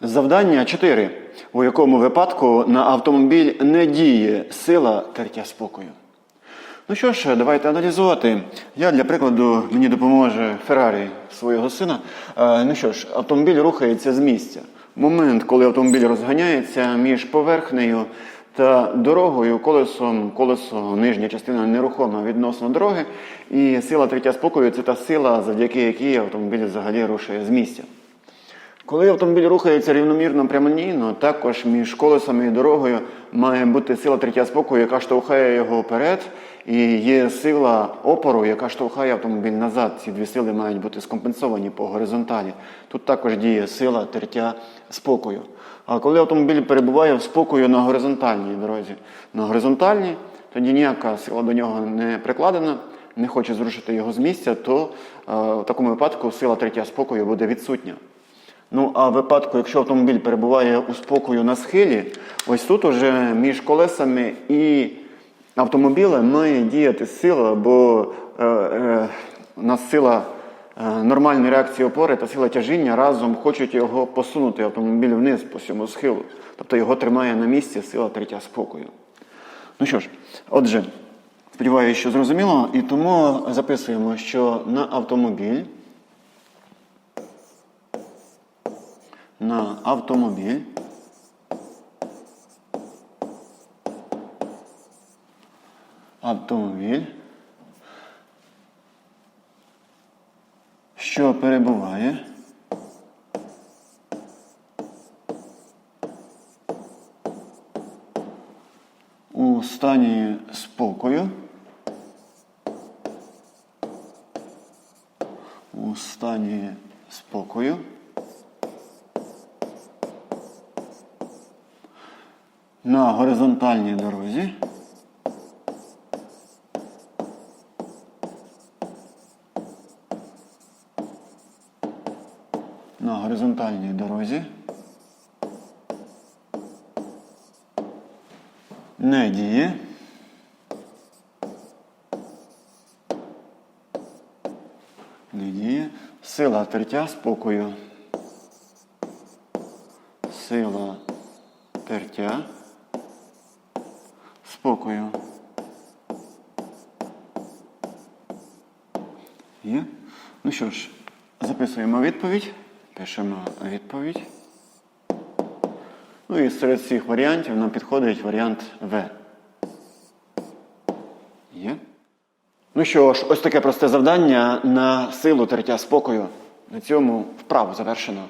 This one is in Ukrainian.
Завдання 4, у якому випадку на автомобіль не діє сила тертя спокою. Ну що ж, давайте аналізувати. Я для прикладу мені допоможе Феррарі свого сина. Е, Ну що ж, автомобіль рухається з місця. Момент, коли автомобіль розганяється між поверхнею та дорогою, колесом, колесо, нижня частина нерухома відносно дороги. І сила третя спокою це та сила, завдяки якій автомобіль взагалі рушає з місця. Коли автомобіль рухається рівномірно прямолінійно, також між колесами і дорогою має бути сила третя спокою, яка штовхає його вперед, і є сила опору, яка штовхає автомобіль назад. Ці дві сили мають бути скомпенсовані по горизонталі. Тут також діє сила тертя спокою. А коли автомобіль перебуває в спокою на горизонтальній дорозі, на горизонтальній, тоді ніяка сила до нього не прикладена, не хоче зрушити його з місця, то е, в такому випадку сила третя спокою буде відсутня. Ну, а в випадку, якщо автомобіль перебуває у спокою на схилі, ось тут уже між колесами і автомобілем має діяти сила, бо е, е, у нас сила е, нормальної реакції опори та сила тяжіння разом хочуть його посунути автомобіль вниз по цьому схилу. Тобто його тримає на місці сила третя спокою. Ну що ж, отже, сподіваюся, що зрозуміло, і тому записуємо, що на автомобіль. На автомобіль. Автомобіль, що перебуває у стані спокою. У стані спокою. На горизонтальній дорозі. На горизонтальній дорозі. Не діє. Не діє. Сила тертя спокою. Сила тертя спокою. Є? Ну що ж, записуємо відповідь. Пишемо відповідь. Ну і серед цих варіантів нам підходить варіант В. Є? Ну що ж, ось таке просте завдання на силу тертя спокою. На цьому вправу завершено.